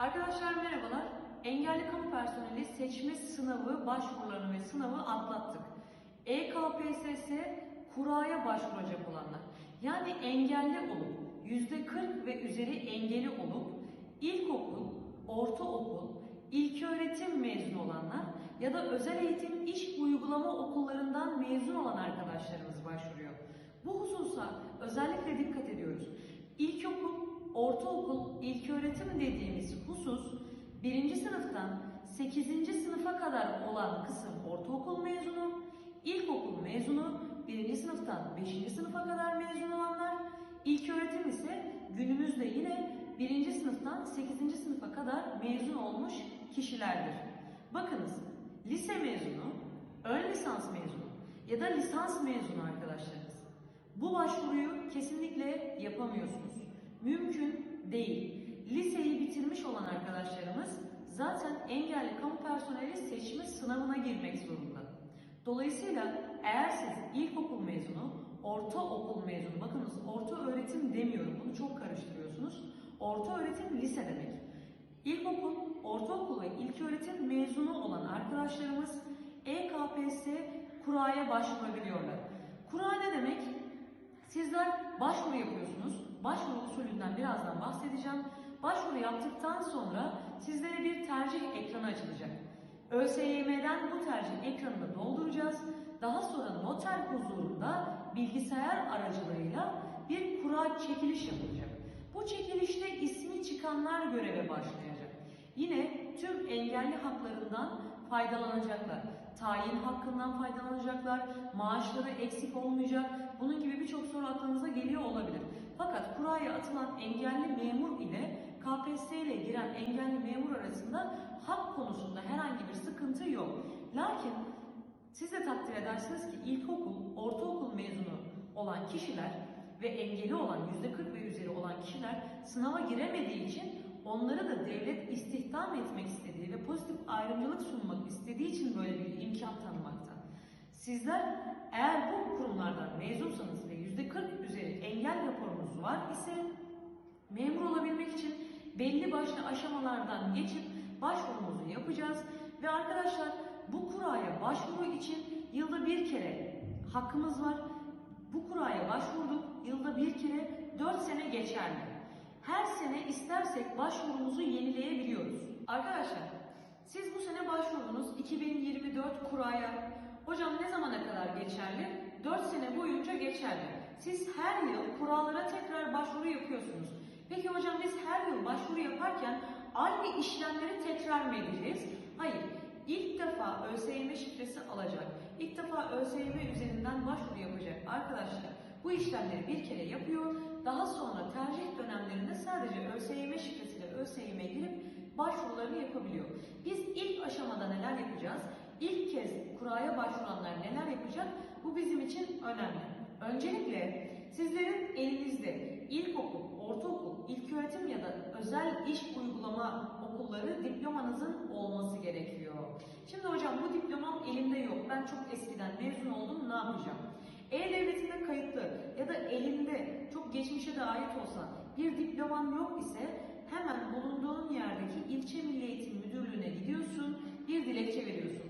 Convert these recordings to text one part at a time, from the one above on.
Arkadaşlar merhabalar. Engelli kamu personeli seçme sınavı başvurularını ve sınavı atlattık. EKPSS kuraya başvuracak olanlar. Yani engelli olup %40 ve üzeri engeli olup ilkokul, ortaokul, ilköğretim mezunu olanlar ya da özel eğitim iş uygulama okullarından mezun olan arkadaşlarımız başvuruyor. Bu hususa özellikle dikkat ediyoruz. İlkokul, ortaokul, ilköğretim dediğimiz husus birinci sınıftan 8. sınıfa kadar olan kısım ortaokul mezunu, ilkokul mezunu, birinci sınıftan 5. sınıfa kadar mezun olanlar, ilköğretim ise günümüzde yine birinci sınıftan 8. sınıfa kadar mezun olmuş kişilerdir. Bakınız, lise mezunu, ön lisans mezunu ya da lisans mezunu arkadaşlarımız. Bu başvuruyu kesinlikle yapamıyorsunuz. Mümkün değil. Liseyi bitirmiş olan arkadaşlarımız zaten engelli kamu personeli seçme sınavına girmek zorunda. Dolayısıyla eğer siz ilkokul mezunu, ortaokul mezunu, bakınız orta öğretim demiyorum, bunu çok karıştırıyorsunuz. Orta öğretim lise demek. İlkokul, ortaokul ve ilköğretim mezunu olan arkadaşlarımız EKPS kuraya başvurabiliyorlar. Kura ne demek? Sizler başvuru yapıyorsunuz. Başvuru usulünden birazdan bahsedeceğim. Başvuru yaptıktan sonra sizlere bir tercih ekranı açılacak. ÖSYM'den bu tercih ekranını dolduracağız. Daha sonra noter huzurunda bilgisayar aracılığıyla bir kura çekiliş yapılacak. Bu çekilişte ismi çıkanlar göreve başlayacak. Yine tüm engelli haklarından faydalanacaklar. Tayin hakkından faydalanacaklar, maaşları eksik olmayacak. Bunun gibi birçok soru aklınıza geliyor olabilir. Fakat kuraya atılan engelli memur ile KPSS ile giren engelli memur arasında hak konusunda herhangi bir sıkıntı yok. Lakin siz de takdir edersiniz ki ilkokul, ortaokul mezunu olan kişiler ve engeli olan %40 ve üzeri olan kişiler sınava giremediği için onları da devlet istihdam etmek istediği ve pozitif ayrımcılık sunmak istediği için böyle bir imkan tanımakta. Sizler eğer bu kurumlardan mezunsanız ve %40 üzeri engel raporunuz var ise memur olabilmek için belli başlı aşamalardan geçip başvurumuzu yapacağız ve arkadaşlar bu kuraya başvuru için yılda bir kere hakkımız var. Bu kuraya başvurduk. Yılda bir kere 4 sene geçerli. Her sene istersek başvurumuzu yenileyebiliyoruz. Arkadaşlar siz bu sene başvurdunuz 2024 kuraya. Hocam ne zamana kadar geçerli? 4 sene boyunca geçerli. Siz her yıl kurallara tekrar başvuru yapıyorsunuz. Peki hocam biz her yıl başvuru yaparken aynı işlemleri tekrar mı edeceğiz? Hayır. İlk defa ÖSYM şifresi alacak. İlk defa ÖSYM üzerinden başvuru yapacak arkadaşlar. Bu işlemleri bir kere yapıyor. Daha sonra tercih dönemlerinde sadece ÖSYM şifresiyle ÖSYM'ye girip başvurularını yapabiliyor. Biz ilk aşamada neler yapacağız? İlk kez kuraya başvuranlar neler yapacak? Bu bizim için önemli. Öncelikle sizlerin elinizde ilkokul, ortaokul, ilköğretim ya da özel iş uygulama okulları diplomanızın olması gerekiyor. Şimdi hocam bu diplomam elimde yok. Ben çok eskiden mezun oldum ne yapacağım? E-Devleti'nde kayıtlı ya da elinde çok geçmişe de ait olsa bir diploman yok ise hemen bulunduğun yerdeki ilçe milli eğitim müdürlüğüne gidiyorsun, bir dilekçe veriyorsun.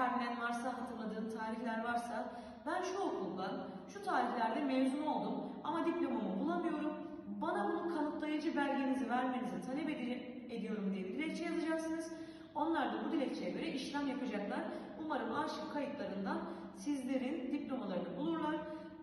Karnen varsa hatırladığın tarihler varsa ben şu okuldan şu tarihlerde mezun oldum ama diplomamı bulamıyorum. Bana bunu kanıtlayıcı belgenizi vermenizi talep edi- ediyorum diye bir dilekçe yazacaksınız. Onlar da bu dilekçeye göre işlem yapacaklar. Umarım arşiv kayıtlarından sizlerin diplomalarını bulurlar.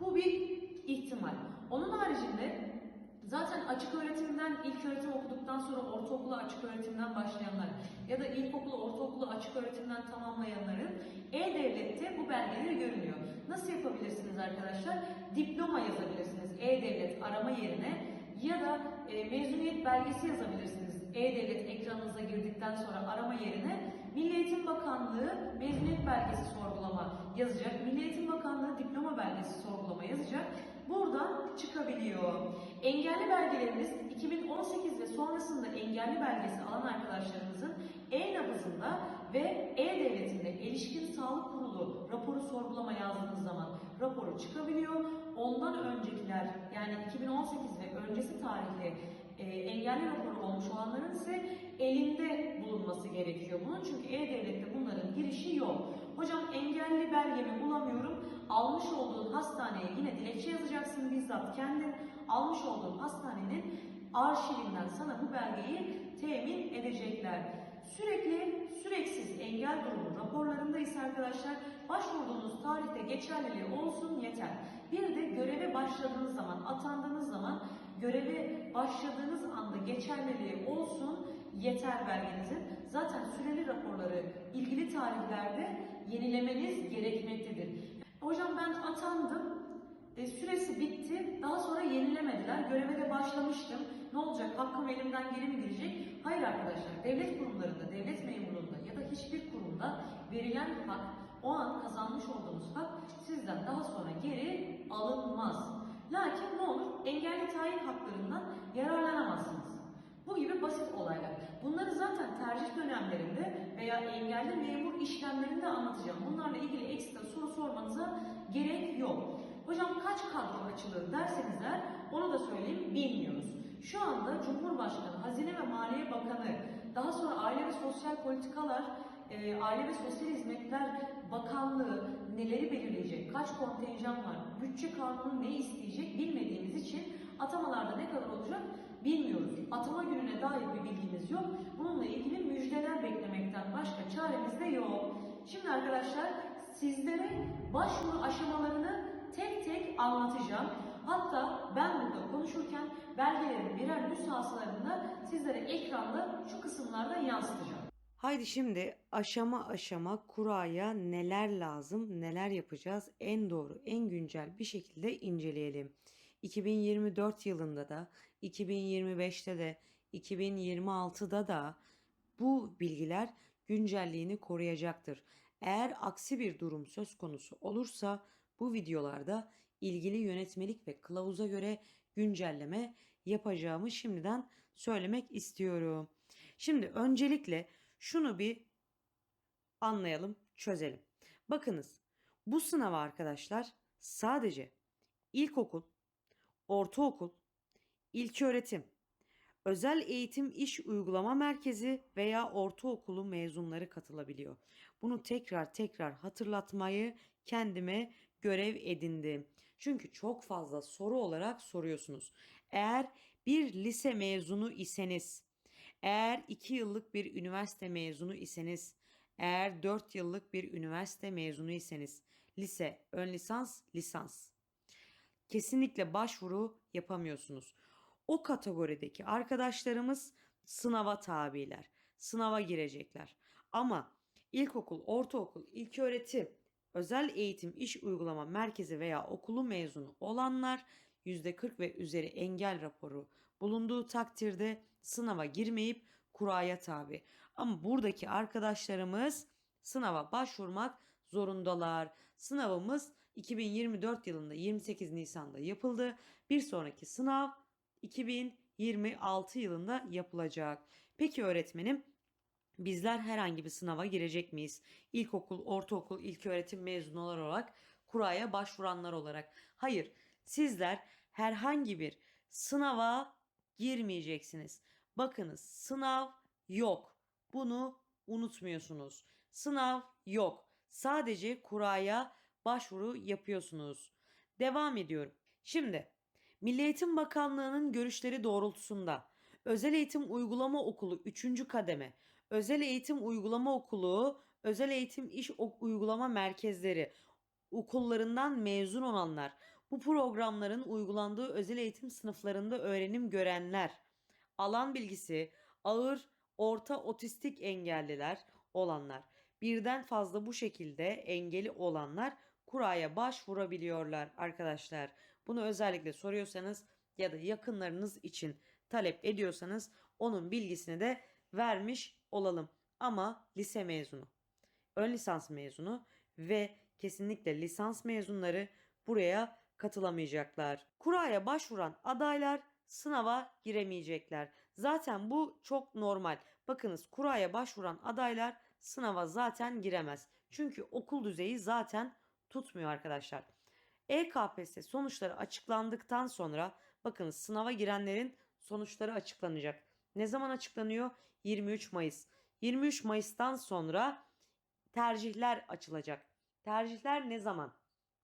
Bu bir ihtimal. Onun haricinde Zaten açık öğretimden ilk öğretim okuduktan sonra ortaokula açık öğretimden başlayanlar ya da ilkokulu ortaokulu açık öğretimden tamamlayanların E-Devlet'te bu belgeleri görünüyor. Nasıl yapabilirsiniz arkadaşlar? Diploma yazabilirsiniz E-Devlet arama yerine ya da e, mezuniyet belgesi yazabilirsiniz. E-Devlet ekranınıza girdikten sonra arama yerine Milli Eğitim Bakanlığı mezuniyet belgesi sorgulama yazacak. Milli Eğitim Bakanlığı diploma belgesi sorgulama yazacak. Buradan çıkabiliyor. Engelli belgelerimiz 2018 ve sonrasında engelli belgesi alan arkadaşlarımızın e-nabızında ve e-devletinde erişkin sağlık kurulu raporu sorgulama yazdığınız zaman raporu çıkabiliyor. Ondan öncekiler yani 2018 ve öncesi tarihli e, engelli raporu olmuş olanların ise elinde bulunması gerekiyor bunun. Çünkü E-Devlet'te bunların girişi yok. Hocam engelli belgemi bulamıyorum. Almış olduğun hastaneye yine dilekçe yazacaksın bizzat kendin. Almış olduğun hastanenin arşivinden sana bu belgeyi temin edecekler. Sürekli süreksiz engel durumu raporlarında ise arkadaşlar başvurduğunuz tarihte geçerliliği olsun yeter. Bir de göreve başladığınız zaman, atandığınız zaman göreve başladığınız anda geçerliliği olsun yeter belgenizin. Zaten süreli raporları ilgili tarihlerde yenilemeniz gerekmektedir. Hocam ben atandım, e, süresi bitti, daha sonra yenilemediler, göreve de başlamıştım. Ne olacak, hakkım elimden geri mi gidecek? Hayır arkadaşlar, devlet kurumlarında, devlet memurluğunda ya da hiçbir kurumda verilen hak, o an kazanmış olduğunuz hak sizden daha sonra geri alınmaz. Lakin ne olur? Engelli tayin haklarından yararlanamazsınız. Bu gibi basit olaylar. Bunları zaten tercih dönemlerinde veya engelli memur işlemlerinde anlatacağım. Bunlarla ilgili ekstra soru sormanıza gerek yok. Hocam kaç kadro açılır derseniz eğer onu da söyleyeyim bilmiyoruz. Şu anda Cumhurbaşkanı, Hazine ve Maliye Bakanı, daha sonra Aile ve Sosyal Politikalar, e, Aile ve Sosyal Hizmetler Bakanlığı neleri belirleyecek, kaç kontenjan var, bütçe kanunu ne isteyecek bilmediğimiz için atamalarda ne kadar olacak bilmiyoruz. Atama gününe dair bir bilgimiz yok. Bununla ilgili müjdeler beklemekten başka çaremiz de yok. Şimdi arkadaşlar sizlere başvuru aşamalarını tek tek anlatacağım. Hatta ben burada konuşurken belgelerin birer nüshaslarını sizlere ekranda şu kısımlarda yansıtacağım. Haydi şimdi aşama aşama kuraya neler lazım, neler yapacağız en doğru, en güncel bir şekilde inceleyelim. 2024 yılında da, 2025'te de, 2026'da da bu bilgiler güncelliğini koruyacaktır. Eğer aksi bir durum söz konusu olursa bu videolarda ilgili yönetmelik ve kılavuza göre güncelleme yapacağımı şimdiden söylemek istiyorum. Şimdi öncelikle şunu bir anlayalım, çözelim. Bakınız, bu sınava arkadaşlar sadece ilkokul, ortaokul, ilköğretim, özel eğitim iş uygulama merkezi veya ortaokulu mezunları katılabiliyor. Bunu tekrar tekrar hatırlatmayı kendime görev edindim. Çünkü çok fazla soru olarak soruyorsunuz. Eğer bir lise mezunu iseniz, eğer 2 yıllık bir üniversite mezunu iseniz, eğer 4 yıllık bir üniversite mezunu iseniz, lise, ön lisans, lisans. Kesinlikle başvuru yapamıyorsunuz. O kategorideki arkadaşlarımız sınava tabiler. Sınava girecekler. Ama ilkokul, ortaokul, ilköğretim, özel eğitim iş uygulama merkezi veya okulu mezunu olanlar %40 ve üzeri engel raporu bulunduğu takdirde sınava girmeyip kuraya tabi. Ama buradaki arkadaşlarımız sınava başvurmak zorundalar. Sınavımız 2024 yılında 28 Nisan'da yapıldı. Bir sonraki sınav 2026 yılında yapılacak. Peki öğretmenim bizler herhangi bir sınava girecek miyiz? İlkokul, ortaokul, ilköğretim mezunları olarak kuraya başvuranlar olarak. Hayır, sizler herhangi bir sınava girmeyeceksiniz. Bakınız sınav yok. Bunu unutmuyorsunuz. Sınav yok. Sadece kuraya başvuru yapıyorsunuz. Devam ediyorum. Şimdi Milli Eğitim Bakanlığı'nın görüşleri doğrultusunda Özel Eğitim Uygulama Okulu 3. kademe, Özel Eğitim Uygulama Okulu, Özel Eğitim İş Uygulama Merkezleri okullarından mezun olanlar, bu programların uygulandığı özel eğitim sınıflarında öğrenim görenler, alan bilgisi, ağır, orta otistik engelliler olanlar, birden fazla bu şekilde engeli olanlar kuraya başvurabiliyorlar arkadaşlar. Bunu özellikle soruyorsanız ya da yakınlarınız için talep ediyorsanız onun bilgisini de vermiş olalım. Ama lise mezunu, ön lisans mezunu ve kesinlikle lisans mezunları buraya katılamayacaklar. Kuraya başvuran adaylar sınava giremeyecekler. Zaten bu çok normal. Bakınız kuraya başvuran adaylar sınava zaten giremez. Çünkü okul düzeyi zaten tutmuyor arkadaşlar. EKPS sonuçları açıklandıktan sonra bakınız sınava girenlerin sonuçları açıklanacak. Ne zaman açıklanıyor? 23 Mayıs. 23 Mayıs'tan sonra tercihler açılacak. Tercihler ne zaman?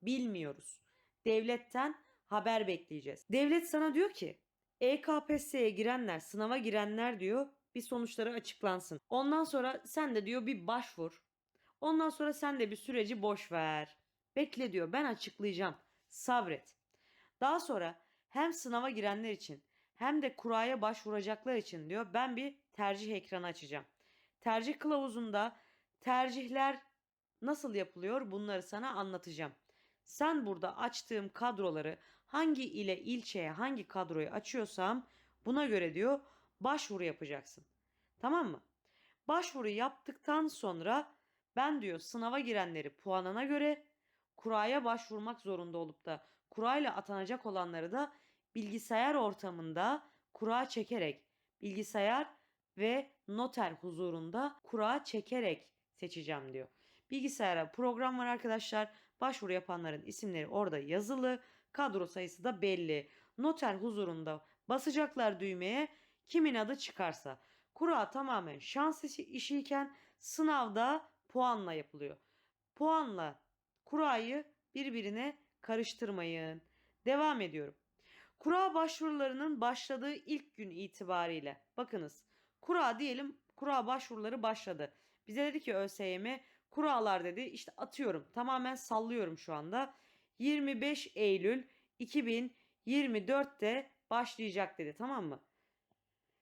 Bilmiyoruz. Devletten haber bekleyeceğiz. Devlet sana diyor ki EKPS'ye girenler, sınava girenler diyor bir sonuçları açıklansın. Ondan sonra sen de diyor bir başvur. Ondan sonra sen de bir süreci boş ver. Bekle diyor ben açıklayacağım. Sabret. Daha sonra hem sınava girenler için hem de kuraya başvuracaklar için diyor ben bir tercih ekranı açacağım. Tercih kılavuzunda tercihler nasıl yapılıyor bunları sana anlatacağım. Sen burada açtığım kadroları hangi ile ilçeye hangi kadroyu açıyorsam buna göre diyor başvuru yapacaksın. Tamam mı? Başvuru yaptıktan sonra ben diyor sınava girenleri puanına göre kuraya başvurmak zorunda olup da kurayla atanacak olanları da bilgisayar ortamında kura çekerek bilgisayar ve noter huzurunda kura çekerek seçeceğim diyor. Bilgisayara program var arkadaşlar. Başvuru yapanların isimleri orada yazılı. Kadro sayısı da belli. Noter huzurunda basacaklar düğmeye kimin adı çıkarsa. Kura tamamen şans işi- işiyken sınavda puanla yapılıyor. Puanla kurayı birbirine karıştırmayın. Devam ediyorum. Kura başvurularının başladığı ilk gün itibariyle bakınız kura diyelim kura başvuruları başladı. Bize dedi ki ÖSYM kuralar dedi işte atıyorum tamamen sallıyorum şu anda 25 Eylül 2024'te başlayacak dedi tamam mı?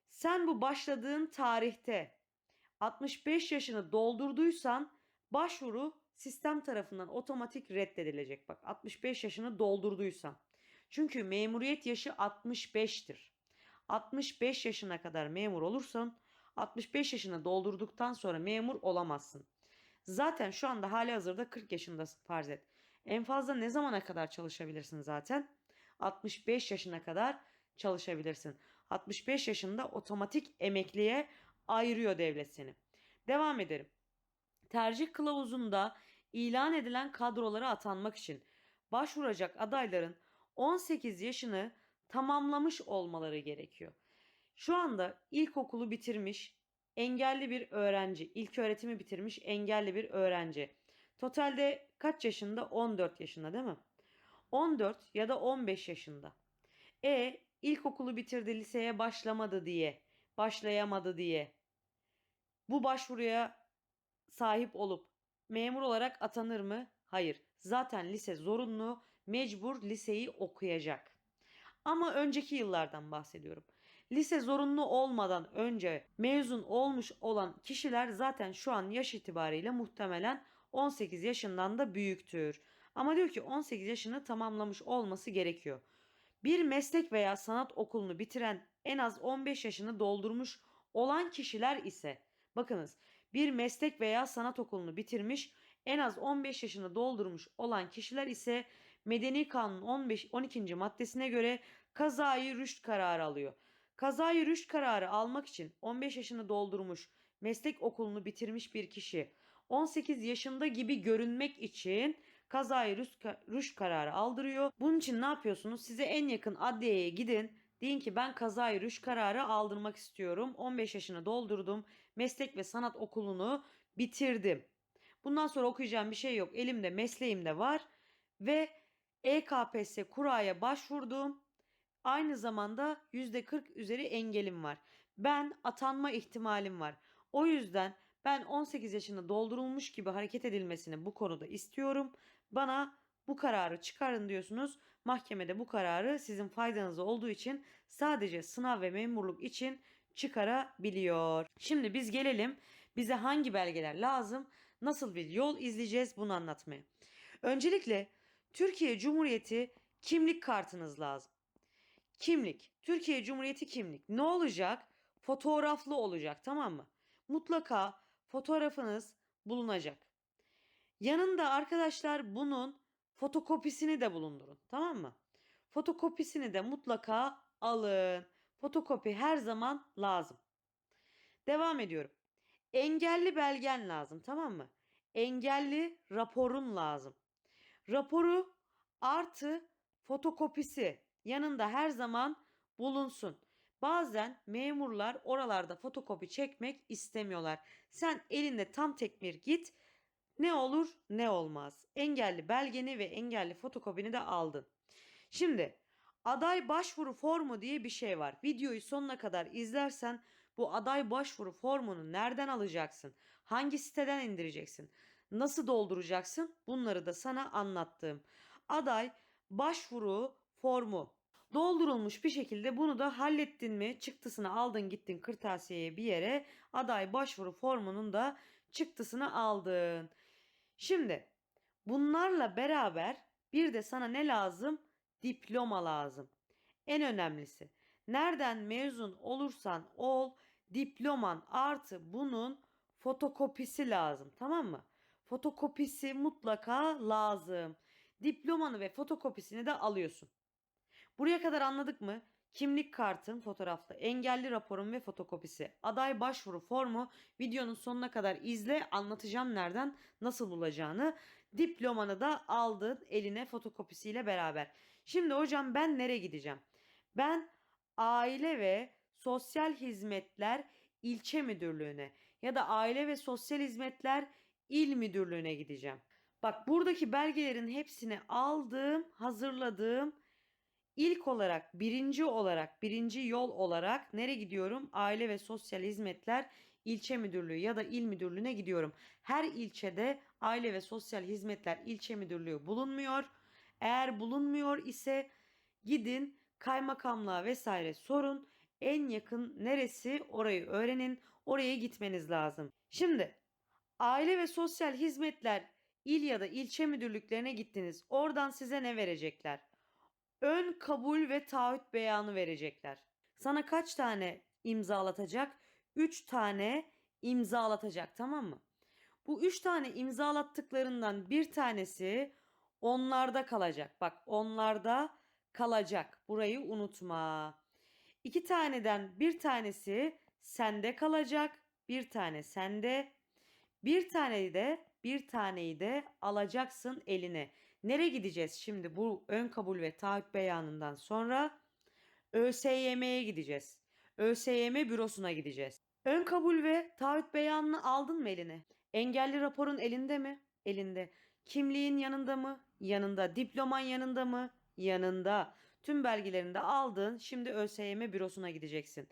Sen bu başladığın tarihte 65 yaşını doldurduysan başvuru sistem tarafından otomatik reddedilecek. Bak 65 yaşını doldurduysan. Çünkü memuriyet yaşı 65'tir. 65 yaşına kadar memur olursan 65 yaşını doldurduktan sonra memur olamazsın. Zaten şu anda hali hazırda 40 yaşındasın farz et. En fazla ne zamana kadar çalışabilirsin zaten? 65 yaşına kadar çalışabilirsin. 65 yaşında otomatik emekliye ayırıyor devlet seni. Devam edelim. Tercih kılavuzunda ilan edilen kadrolara atanmak için başvuracak adayların 18 yaşını tamamlamış olmaları gerekiyor. Şu anda ilkokulu bitirmiş engelli bir öğrenci, ilk öğretimi bitirmiş engelli bir öğrenci. Totalde kaç yaşında? 14 yaşında değil mi? 14 ya da 15 yaşında. E ilkokulu bitirdi, liseye başlamadı diye, başlayamadı diye. Bu başvuruya sahip olup memur olarak atanır mı? Hayır. Zaten lise zorunlu, mecbur liseyi okuyacak. Ama önceki yıllardan bahsediyorum. Lise zorunlu olmadan önce mezun olmuş olan kişiler zaten şu an yaş itibariyle muhtemelen 18 yaşından da büyüktür. Ama diyor ki 18 yaşını tamamlamış olması gerekiyor. Bir meslek veya sanat okulunu bitiren en az 15 yaşını doldurmuş olan kişiler ise bakınız bir meslek veya sanat okulunu bitirmiş en az 15 yaşını doldurmuş olan kişiler ise Medeni Kanun 15 12. maddesine göre kazayı rüşt kararı alıyor. Kazayı rüşt kararı almak için 15 yaşını doldurmuş, meslek okulunu bitirmiş bir kişi 18 yaşında gibi görünmek için kazayı rüşt, rüşt kararı aldırıyor. Bunun için ne yapıyorsunuz? Size en yakın adliyeye gidin. Deyin ki ben kazayı rüşt kararı aldırmak istiyorum. 15 yaşını doldurdum. Meslek ve sanat okulunu bitirdim. Bundan sonra okuyacağım bir şey yok. Elimde mesleğim de var. Ve EKPS kuraya başvurdum. Aynı zamanda %40 üzeri engelim var. Ben atanma ihtimalim var. O yüzden ben 18 yaşını doldurulmuş gibi hareket edilmesini bu konuda istiyorum. Bana bu kararı çıkarın diyorsunuz. Mahkemede bu kararı sizin faydanıza olduğu için sadece sınav ve memurluk için çıkarabiliyor. Şimdi biz gelelim bize hangi belgeler lazım, nasıl bir yol izleyeceğiz bunu anlatmaya. Öncelikle Türkiye Cumhuriyeti kimlik kartınız lazım. Kimlik. Türkiye Cumhuriyeti kimlik. Ne olacak? Fotoğraflı olacak tamam mı? Mutlaka fotoğrafınız bulunacak. Yanında arkadaşlar bunun fotokopisini de bulundurun. Tamam mı? Fotokopisini de mutlaka alın. Fotokopi her zaman lazım. Devam ediyorum. Engelli belgen lazım tamam mı? Engelli raporun lazım. Raporu artı fotokopisi yanında her zaman bulunsun. Bazen memurlar oralarda fotokopi çekmek istemiyorlar. Sen elinde tam tekmir git. Ne olur ne olmaz. Engelli belgeni ve engelli fotokopini de aldın. Şimdi aday başvuru formu diye bir şey var. Videoyu sonuna kadar izlersen bu aday başvuru formunu nereden alacaksın? Hangi siteden indireceksin? Nasıl dolduracaksın? Bunları da sana anlattım. Aday başvuru formu doldurulmuş bir şekilde bunu da hallettin mi? Çıktısını aldın gittin kırtasiyeye bir yere aday başvuru formunun da çıktısını aldın. Şimdi bunlarla beraber bir de sana ne lazım? Diploma lazım. En önemlisi nereden mezun olursan ol diploman artı bunun fotokopisi lazım tamam mı? Fotokopisi mutlaka lazım. Diplomanı ve fotokopisini de alıyorsun. Buraya kadar anladık mı? Kimlik kartın fotoğraflı, engelli raporun ve fotokopisi, aday başvuru formu videonun sonuna kadar izle anlatacağım nereden nasıl bulacağını. Diplomanı da aldın eline fotokopisiyle beraber. Şimdi hocam ben nereye gideceğim? Ben Aile ve Sosyal Hizmetler İlçe Müdürlüğü'ne ya da Aile ve Sosyal Hizmetler İl Müdürlüğü'ne gideceğim. Bak buradaki belgelerin hepsini aldım, hazırladım. İlk olarak, birinci olarak, birinci yol olarak nereye gidiyorum? Aile ve Sosyal Hizmetler İlçe Müdürlüğü ya da İl Müdürlüğü'ne gidiyorum. Her ilçede Aile ve Sosyal Hizmetler İlçe Müdürlüğü bulunmuyor. Eğer bulunmuyor ise gidin kaymakamlığa vesaire sorun. En yakın neresi orayı öğrenin. Oraya gitmeniz lazım. Şimdi Aile ve Sosyal Hizmetler il ya da ilçe müdürlüklerine gittiniz. Oradan size ne verecekler? Ön kabul ve taahhüt beyanı verecekler. Sana kaç tane imzalatacak? 3 tane imzalatacak tamam mı? Bu 3 tane imzalattıklarından bir tanesi onlarda kalacak. Bak onlarda kalacak. Burayı unutma. İki taneden bir tanesi sende kalacak. Bir tane sende. Bir taneyi de bir taneyi de alacaksın eline. Nereye gideceğiz şimdi bu ön kabul ve taahhüt beyanından sonra? ÖSYM'ye gideceğiz. ÖSYM bürosuna gideceğiz. Ön kabul ve taahhüt beyanını aldın mı eline? Engelli raporun elinde mi? Elinde. Kimliğin yanında mı? Yanında. Diploman yanında mı? Yanında. Tüm belgelerini de aldın. Şimdi ÖSYM bürosuna gideceksin.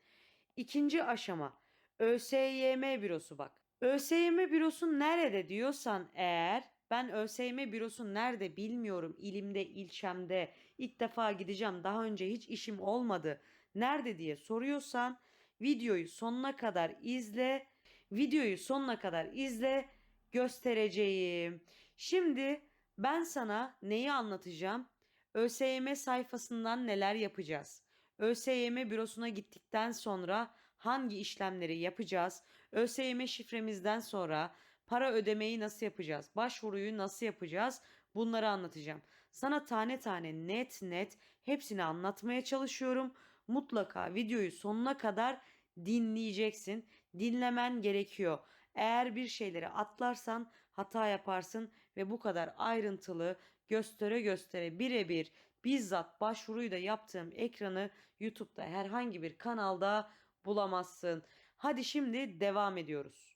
İkinci aşama. ÖSYM bürosu bak. ÖSYM bürosu nerede diyorsan eğer ben ÖSYM bürosu nerede bilmiyorum. İlimde, ilçemde ilk defa gideceğim. Daha önce hiç işim olmadı. Nerede diye soruyorsan videoyu sonuna kadar izle. Videoyu sonuna kadar izle. Göstereceğim. Şimdi ben sana neyi anlatacağım? ÖSYM sayfasından neler yapacağız? ÖSYM bürosuna gittikten sonra hangi işlemleri yapacağız? ÖSYM şifremizden sonra para ödemeyi nasıl yapacağız? Başvuruyu nasıl yapacağız? Bunları anlatacağım. Sana tane tane net net hepsini anlatmaya çalışıyorum. Mutlaka videoyu sonuna kadar dinleyeceksin. Dinlemen gerekiyor. Eğer bir şeyleri atlarsan hata yaparsın ve bu kadar ayrıntılı göstere göstere birebir bizzat başvuruyu da yaptığım ekranı YouTube'da herhangi bir kanalda bulamazsın. Hadi şimdi devam ediyoruz.